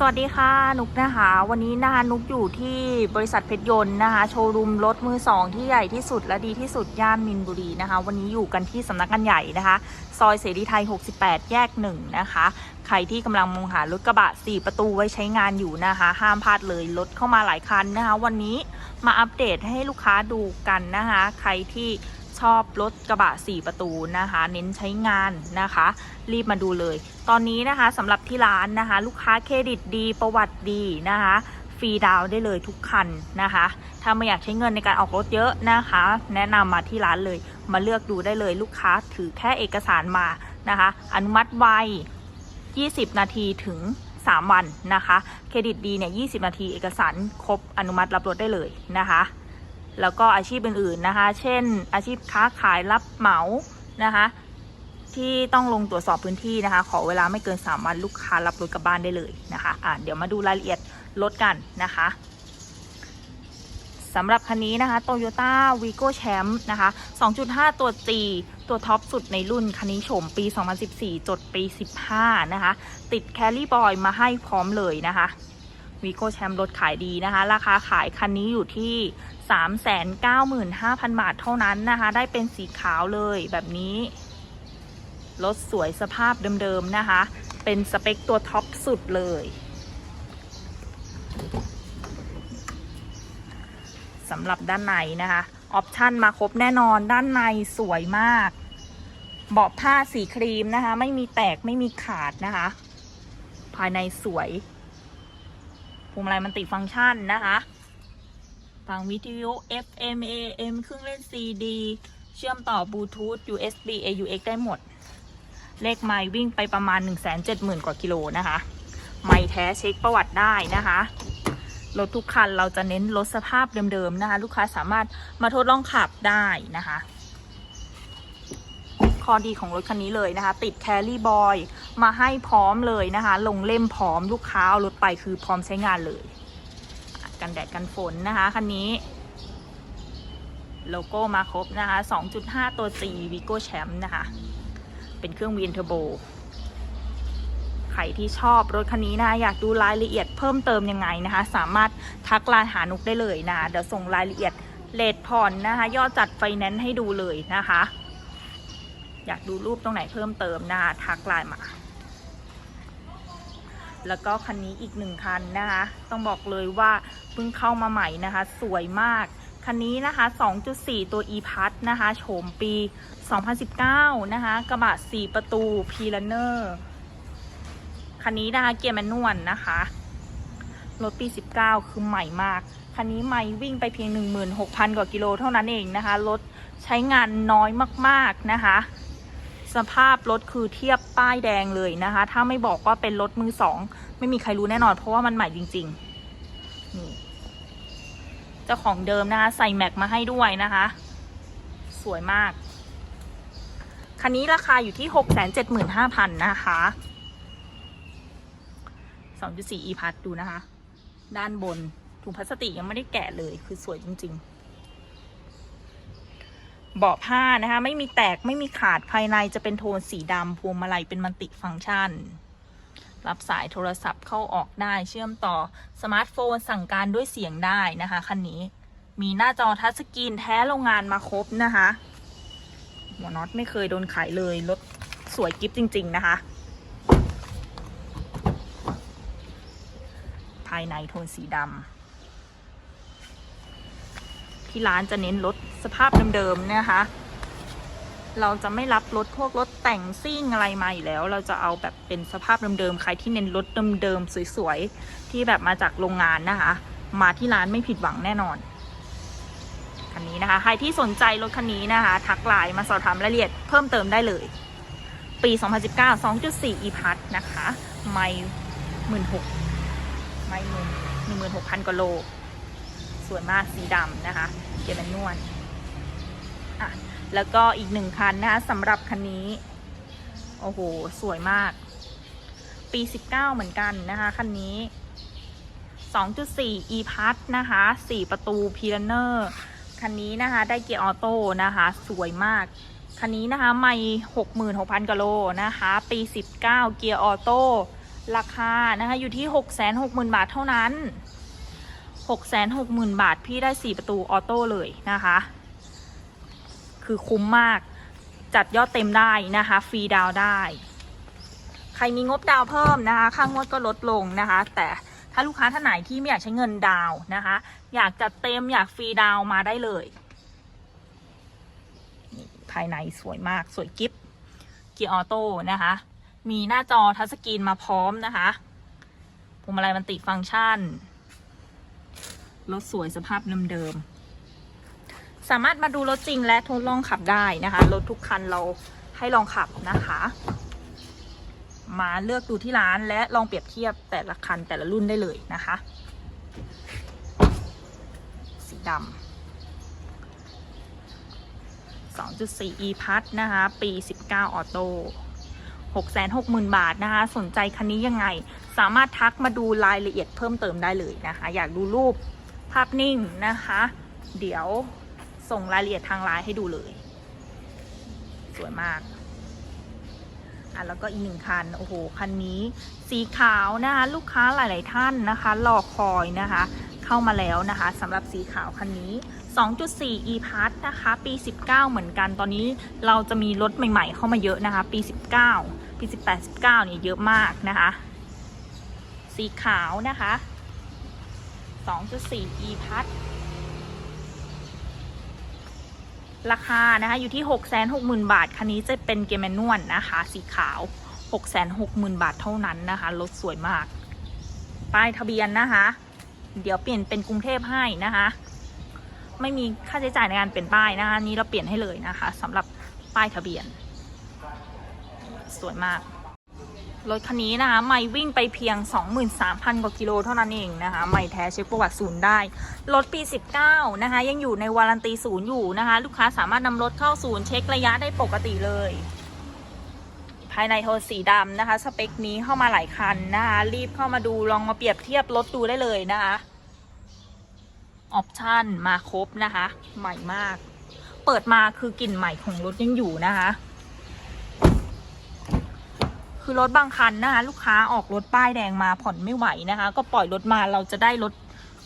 สวัสดีค่ะ นุกนะคะ วันนี้นะคะนุกอยู่ที่บริษัทเพชรยนต์นะคะ โชว์รูมรถมือสองที่ใหญ่ที่สุดและดีที่สุดย่านมินบุรีนะคะ วันนี้อยู่กันที่สำนักงานใหญ่นะคะ ซอยเสรีไทย 68 แยกหนึ่งนะคะ ใครที่กำลังมองหารถกระบะ 4 ประตูไว้ใช้งานอยู่นะคะ ห้ามพลาดเลยรถเข้ามาหลายคันนะคะ วันนี้มาอัปเดตให้ลูกค้าดูกันนะคะ ใครที่ ชอบรถกระบะ 4 ประตูนะคะ เน้นใช้งานนะคะ รีบมาดูเลย ตอนนี้นะคะสำหรับที่ร้านนะคะ ลูกค้าเครดิตดีประวัติดีนะคะฟรีดาวได้เลยทุกคันนะคะ ถ้าไม่อยากใช้เงินในการออกรถเยอะนะคะ แนะนำมาที่ร้านเลย มาเลือกดูได้เลยลูกค้าถือแค่เอกสารมานะคะ อนุมัติไว 20 นาทีถึง 3 วันนะคะ เครดิตดีเนี่ย 20 นาทีเอกสารครบอนุมัติรับรถได้เลยนะคะ แล้วก็อาชีพอื่นๆนะคะ เช่น อาชีพค้าขายรับเหมานะคะ ที่ต้องลงตรวจสอบพื้นที่นะคะ ขอเวลาไม่เกิน 3 วันลูกค้ารับรถกลับบ้านได้เลยนะคะอะเดี๋ยวมาดูรายละเอียดรถกันนะคะสำหรับคันนี้นะคะ Toyota Vigo Champ นะคะ 2.5 ตัว G ตัวท็อปสุดในรุ่น คันนี้โฉมปี 2014 จดปี 15 นะคะ ติดแคลรี่บอยมาให้พร้อมเลยนะคะ Vigo Champ รถขายดีนะคะ ราคาขายคันนี้อยู่ที่ 395,000 บาทเท่านั้นนะคะ ได้เป็นสีขาวเลยแบบนี้ รถสวยสภาพเดิมๆนะคะ เป็นสเปคตัวท็อปสุดเลยสำหรับด้านในนะคะออปชันมาครบแน่นอนด้านในสวยมาก เบาะผ้าสีครีมนะคะ ไม่มีแตกไม่มีขาดนะคะ ภายในสวย วงมาลัยมันติฟังก์ชันนะคะฟังวิทยุ FM AM เครื่องเล่น CD เชื่อมต่อบลูทูธ USB AUX ได้หมด เลขไมล์วิ่งไปประมาณ 170,000 กว่ากิโลนะคะ ไมล์แท้เช็คประวัติได้นะคะ รถทุกคันเราจะเน้นรถสภาพเดิมๆนะคะ ลูกค้าสามารถมาทดลองขับได้นะคะ ข้อดีของรถคันนี้เลยนะคะ ติดแคลรี่บอย มาให้พร้อมเลยนะคะ ลงเล่มพร้อมลูกค้าเอารถไปคือพร้อมใช้งานเลย กันแดดกันฝนนะคะคันนี้ โลโก้มาครบนะคะ 2.5 ตัว G Vigo Champ นะคะ เป็นเครื่องวีนเทอร์โบใครที่ชอบรถคันนี้นะอยากดูรายละเอียดเพิ่มเติมยังไงนะคะ สามารถทักไลน์หานุกได้เลยนะเดี๋ยวส่งรายละเอียดเลทผ่อนนะคะ ยอดจัดไฟแนนซ์ให้ดูเลยนะคะ อยากดูรูปตรงไหนเพิ่มเติมนะคะทักไลน์มา แล้วก็คันนี้อีกหนึ่งคันนะคะ ต้องบอกเลยว่าเพิ่งเข้ามาใหม่นะคะ สวยมาก คันนี้นะคะ 2.4 ตัว e p a s นะคะโฉมปี 2019 นะคะ กระบะ 4 ประตู p l a n e r คันนี้นะคะ เกียร์แมนนวลนะคะ รถปี 19 คือใหม่มาก คันนี้ไม่วิ่งไปเพียง 16,000 กว่ากิโลเท่านั้นเองนะคะ รถใช้งานน้อยมากๆนะคะ สภาพรถคือเทียบป้ายแดงเลยนะคะ ถ้าไม่บอกว่าเป็นรถมือสอง ไม่มีใครรู้แน่นอน เพราะว่ามันใหม่จริงๆนี่เจ้าของเดิมนะคะ ใส่แม็กมาให้ด้วยนะคะ สวยมาก คันนี้ราคาอยู่ที่ 675,000 นะคะ 2.4 e p a s ดูนะคะ ด้านบนถุงพลาสติกยังไม่ได้แกะเลยคือสวยจริง ๆ เบาะผ้านะคะ ไม่มีแตกไม่มีขาดภายในจะเป็นโทนสีดำพวงมาลัยเป็นมัลติฟังก์ชัน รับสายโทรศัพท์เข้าออกได้เชื่อมต่อสมาร์ทโฟนสั่งการด้วยเสียงได้นะคะคันนี้ มีหน้าจอทัชสกรีนแท้โรงงานมาครบนะคะหัวน็อตไม่เคยโดนขายเลยรถสวยกิฟจริง ๆ นะคะ ภายในโทนสีดำ ที่ร้านจะเน้นรถสภาพเดิมๆนะคะ เราจะไม่รับรถพวกรถแต่งซิ่งอะไรมาอยู่แล้ว เราจะเอาแบบเป็นสภาพเดิมๆใครที่เน้นรถเดิมๆสวยๆที่แบบมาจากโรงงานนะคะ มาที่ร้านไม่ผิดหวังแน่นอนคันนี้นะคะ ใครที่สนใจรถคันนี้นะคะ ทักไลน์มาสอบถามรายละเอียดเพิ่มเติมได้เลย ปี 2019 2.4 e p a s นะคะ ไม่หมื่นหกไม่หมื่นหนึ่งหมื่นหกพันกว่าโล ส่วนมากสีดำนะคะ เกียร์แมนนวลอะแล้วก็อีกหนึ่งคันนะคะสำหรับคันนี้ โอ้โห สวยมาก ปี 19 เหมือนกันนะคะคันนี้ 2.4 e p a s นะคะ 4 ประตู p i l a n e r คันนี้นะคะได้เกียร์ออโต้นะคะ สวยมาก คันนี้นะคะไม่66,000กิโลนะคะ ปี 19 เกียร์ออโต้ราคานะคะอยู่ที่ 6 6 0 0 0 0 บาทเท่านั้น 6 6 0 0 0 0 บาท พี่ได้ 4 ประตูออโต้เลยนะคะ คือคุ้มมาก จัดยอดเต็มได้นะคะ ฟรีดาวได้ ใครมีงบดาวเพิ่มนะคะ ค่างวดก็ลดลงนะคะ แต่ถ้าลูกค้าท่านไหนที่ไม่อยากใช้เงินดาวนะคะ อยากจัดเต็มอยากฟรีดาวมาได้เลย ภายในสวยมากสวยกิฟเกียร์ออโต้นะคะ มีหน้าจอทัชสกรีนมาพร้อมนะคะพวงมาลัยมันติฟังก์ชัน รถสวยสภาพเดิมๆสามารถมาดูรถจริงและทดลองขับได้นะคะรถทุกคันเราให้ลองขับนะคะ มาเลือกดูที่ร้านและลองเปรียบเทียบแต่ละคันแต่ละรุ่นได้เลยนะคะ สีดำ2.4 e พัทนะคะ ปี 19 ออโต้660,000 บาทนะคะ สนใจคันนี้ยังไง สามารถทักมาดูรายละเอียดเพิ่มเติมได้เลยนะคะ อยากดูรูป ภาพนิ่งนะคะ เดี๋ยวส่งรายละเอียดทางไลน์ให้ดูเลย สวยมากอะแล้วก็อีกหนึ่งคัน โอ้โห คันนี้สีขาวนะคะ ลูกค้าหลาย ๆ ท่านนะคะ รอคอยนะคะ เข้ามาแล้วนะคะสำหรับสีขาวคันนี้ 2.4 e p a s นะคะ ปี 19 เหมือนกัน ตอนนี้เราจะมีรถใหม่ ๆ เข้ามาเยอะนะคะ ปี 19 ปี 18 19เนี่ยเยอะมากนะคะ สีขาวนะคะ 2.4 e p a s ราคานะคะอยู่ที่ 660,000 บาท คันนี้จะเป็นเกียร์แมนนวลนะคะ สีขาว 660,000 บาทเท่านั้นนะคะรถสวยมาก ป้ายทะเบียนนะคะ เดี๋ยวเปลี่ยนเป็นกรุงเทพให้นะคะ ไม่มีค่าใช้จ่ายในการเปลี่ยนป้ายนะคะ นี้เราเปลี่ยนให้เลยนะคะสำหรับป้ายทะเบียน สวยมาก รถคันนี้นะคะไม่วิ่งไปเพียง 23,000 กว่ากิโลเท่านั้นเองนะคะไม่แท้เช็คประวัติศูนย์ได้ รถปี 19 นะคะ ยังอยู่ในวารันตีศูนย์อยู่นะคะ ลูกค้าสามารถนำรถเข้าศูนย์เช็คระยะได้ปกติเลย ภายในโทนสีดำนะคะ สเปคนี้เข้ามาหลายคันนะคะรีบเข้ามาดูลองมาเปรียบเทียบรถดูได้เลยนะคะออปชั่นมาครบนะคะ ใหม่มาก เปิดมาคือกลิ่นใหม่ของรถยังอยู่นะคะ คือรถบางคันนะคะลูกค้าออกรถป้ายแดงมาผ่อนไม่ไหวนะคะ ก็ปล่อยรถมาเราจะได้รถ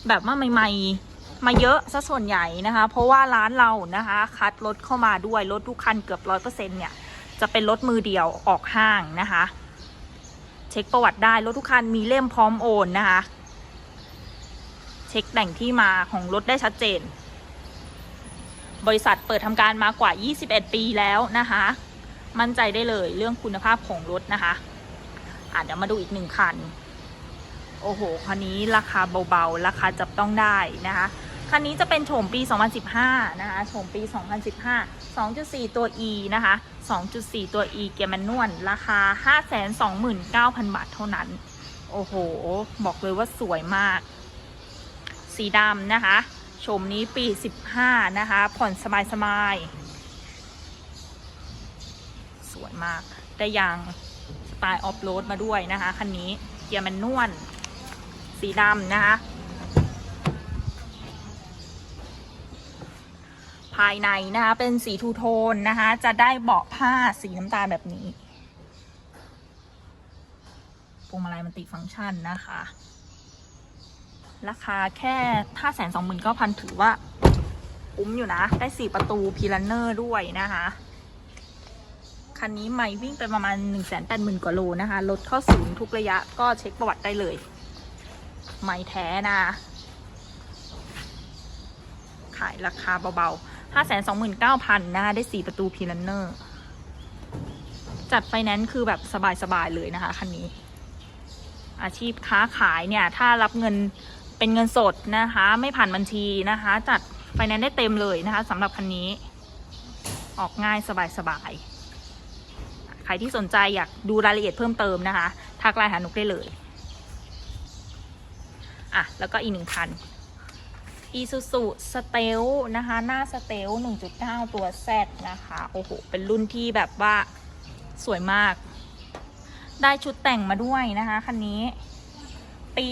แบบว่าใหม่ ๆ มาเยอะซะส่วนใหญ่นะคะ เพราะว่าร้านเรานะคะ คัดรถเข้ามาด้วยรถทุกคันเกือบร้อยเปอร์เซ็นเนี่ยจะเป็นรถมือเดียวออกห้างนะคะ เช็คประวัติได้รถทุกคันมีเล่มพร้อมโอนนะคะ เช็คแหล่งที่มาของรถได้ชัดเจน บริษัทเปิดทำการมากว่า 21 ปีแล้วนะคะ มั่นใจได้เลยเรื่องคุณภาพของรถนะคะอะเดี๋ยวมาดูอีกหนึ่งคัน โอ้โห คันนี้ราคาเบาๆ ราคาจับต้องได้นะคะ คันนี้จะเป็นโฉมปี 2015 นะคะ โฉมปี 2015 2.4 ตัว E นะคะ 2.4 ตัว E เกียร์แมนนวล ราคา 529,000 บาทเท่านั้น โอ้โห บอกเลยว่าสวยมาก สีดำนะคะ โฉมนี้ปี 15 นะคะ ผ่อนสบายๆ วยมาก ได้ยางสไตล์ออฟโรดมาด้วยนะคะ คันนี้เกียร์แมนนวลสีดำนะคะ ภายในนะคะเป็นสีทูโทนนะคะ จะได้เบาะผ้าสีน้ำตาลแบบนี้พวงมาลัยมันติฟังก์ชันนะคะ ราคาแค่ห้าแสนสองหมื่นเก้าพันถือว่า คุ้มอยู่นะ ได้สี่ประตูพีลันเนอร์ด้วยนะคะ คันนี้ไม่วิ่งไปประมาณหนึ่งแสนแปดหมื่นกว่าโลนะคะรถเข้าศูนย์ทุกระยะก็เช็คประวัติได้เลย ไม่แท้นะ ขายราคาเบาๆห้าแสนสองหมื่นเก้าพันนะคะได้สี่ประตูพีลันเนอร์ จัดไฟแนนซ์คือแบบสบายๆเลยนะคะคันนี้ อาชีพค้าขายเนี่ย ถ้ารับเงินเป็นเงินสดนะคะ ไม่ผ่านบัญชีนะคะ จัดไฟแนนซ์ได้เต็มเลยนะคะสำหรับคันนี้ออกง่ายสบายๆใค รที่สนใจอยากดูรายละเอียดเพิ่มเติมนะคะทักไลน์หานุกได้เลยอะแล้วก็อีกหนึ่งคันอีซูซูสเตลนะคะ หน้าสเตล1.9 ตัว Z นะคะ โอ้โห เป็นรุ่นที่แบบว่าสวยมาก ได้ชุดแต่งมาด้วยนะคะ คันนี้ ปี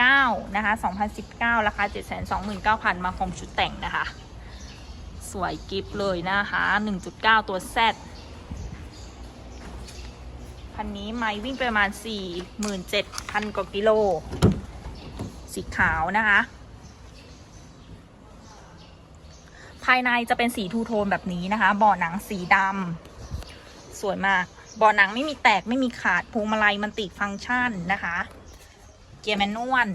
2019 นะคะ 2019 ราคา 729,000 มาคมชุดแต่งนะคะ วยกิฟเลยนะคะ 1.9 ตัว Z ไฟคันนี้ไม่วิ่งประมาณ 47,000กว่ากิโล สีขาวนะคะ ภายในจะเป็นสีทูโทนแบบนี้นะคะเบาะหนังสีดำสวยมากเบาะหนังไม่มีแตกไม่มีขาดพวงมาลัยมันติฟังก์ชันนะคะ เกียร์แมนนวล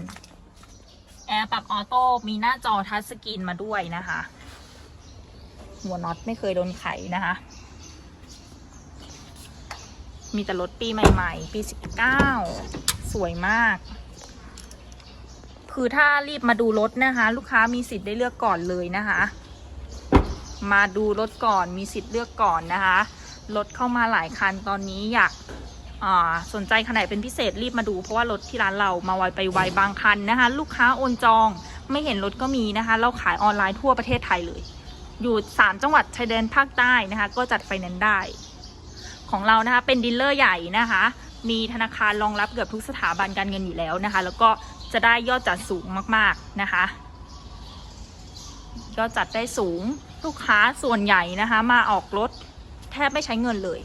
แอร์ปรับออโต้มีหน้าจอทัชสกรีนมาด้วยนะคะ หัวน็อตไม่เคยโดนไขนะคะ มีแต่รถปีใหม่ ๆ ปี 19 สวยมาก คือถ้ารีบมาดูรถนะคะ ลูกค้ามีสิทธิ์ได้เลือกก่อนเลยนะคะ มาดูรถก่อนมีสิทธิ์เลือกก่อนนะคะ รถเข้ามาหลายคันตอนนี้อยากสนใจขนาดเป็นพิเศษรีบมาดูเพราะว่ารถที่ร้านเรามาไวไปไวบางคันนะคะ ลูกค้าโอนจองไม่เห็นรถก็มีนะคะ เราขายออนไลน์ทั่วประเทศไทยเลย อยู่ 3 จังหวัดชายแดนภาคใต้นะคะ ก็จัดไฟแนนซ์ได้ ของเรานะคะเป็นดีลเลอร์ใหญ่นะคะ มีธนาคารรองรับเกือบทุกสถาบันการเงินอยู่แล้วนะคะ แล้วก็จะได้ยอดจัดสูงมากๆนะคะยอดจัดได้สูงลูกค้าส่วนใหญ่นะคะ มาออกรถแทบไม่ใช้เงินเลย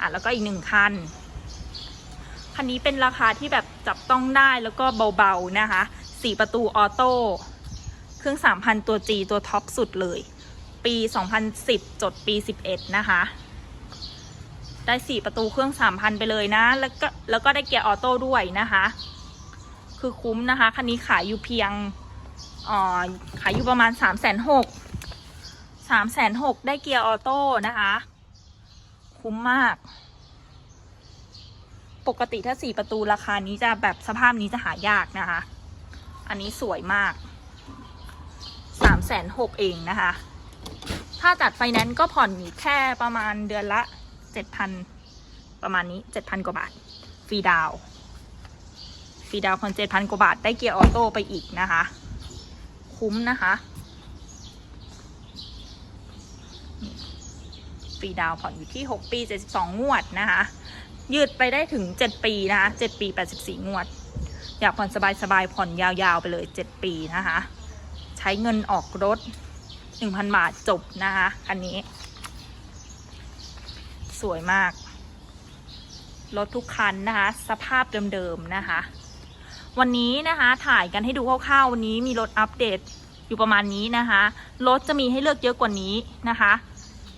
อะแล้วก็อีกหนึ่งคันคันนี้เป็นราคาที่แบบจับต้องได้แล้วก็เบาๆนะคะสี่ประตูออโต้ เครื่อง 3,000 ตัว G ตัวท็อปสุดเลย ปี 2010 จดปี 11 นะคะ ได้ 4 ประตูเครื่อง 3,000 ไปเลยนะ แล้วก็แล้วก็ได้เกียร์ออโต้ด้วยนะคะ คือคุ้มนะคะ คันนี้ขายอยู่เพียงอ่อขายอยู่ประมาณ 3 6 0 0 0 3 6 0 0 0 ได้เกียร์ออโต้นะคะ คุ้มมากปกติถ้า4ประตูราคานี้จะแบบสภาพนี้จะหายากนะคะ อันนี้สวยมาก 3 6 0 0 0เองนะคะ ถ้าจัดไฟแนนซ์ก็ผ่อนอยู่แค่ประมาณเดือนละ 7,000 ประมาณนี้ 7,000 กว่าบาท ฟรีดาว ฟรีดาวผ่อน7,000 กว่าบาท ได้เกียร์ออโต้ไปอีกนะคะ คุ้มนะคะ ฟรีดาวผ่อนอยู่ที่ 6 ปี 72 งวดนะคะ ยืดไปได้ถึง 7 ปีนะคะ 7 ปี 84 งวด อยากผ่อนสบายๆ ผ่อนยาวๆ ไปเลย 7 ปีนะคะ ช้เงินออกรถ 1,000 บาทจบนะคะ อันนี้ สวยมาก รถทุกคันนะคะ สภาพเดิมๆนะคะ วันนี้นะคะถ่ายกันให้ดูคร่าวๆ วันนี้มีรถอัปเดตอยู่ประมาณนี้นะคะ รถจะมีให้เลือกเยอะกว่านี้นะคะ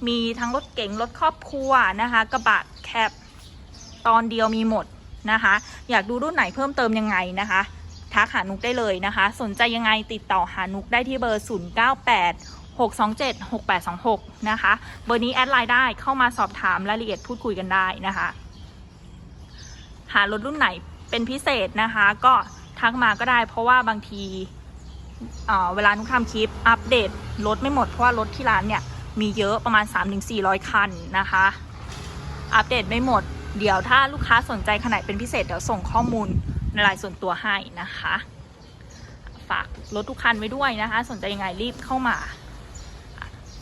มีทั้งรถเก๋งรถครอบครัวนะคะ กระบะแคปตอนเดียวมีหมดนะคะ อยากดูรุ่นไหนเพิ่มเติมยังไงนะคะ ทักหานุกได้เลยนะคะ สนใจยังไงติดต่อหานุกได้ที่เบอร์ 098 627 6826 นะคะ เบอร์นี้แอดไลน์ได้เข้ามาสอบถามรายละเอียดพูดคุยกันได้นะคะ หารถรุ่นไหนเป็นพิเศษนะคะ ก็ทักมาก็ได้เพราะว่าบางทีเเวลานุกทำคลิปอัปเดตรถไม่หมด เพราะว่ารถที่ร้านเนี่ย มีเยอะประมาณ 3-400 คันนะคะ อัปเดตไม่หมด เดี๋ยวถ้าลูกค้าสนใจขนาดเป็นพิเศษ เดี๋ยวส่งข้อมูล ในไลน์ส่วนตัวให้นะคะ ฝากรถทุกคันไว้ด้วยนะคะ สนใจยังไงรีบเข้ามา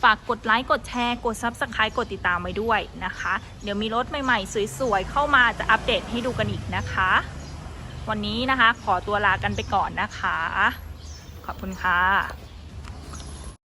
ฝากกดไลค์กดแชร์กด Subscribe กดติดตามไว้ด้วยนะคะ เดี๋ยวมีรถใหม่ๆ สวยๆ เข้ามาจะอัปเดตให้ดูกันอีกนะคะ วันนี้นะคะขอตัวลากันไปก่อนนะคะ ขอบคุณค่ะ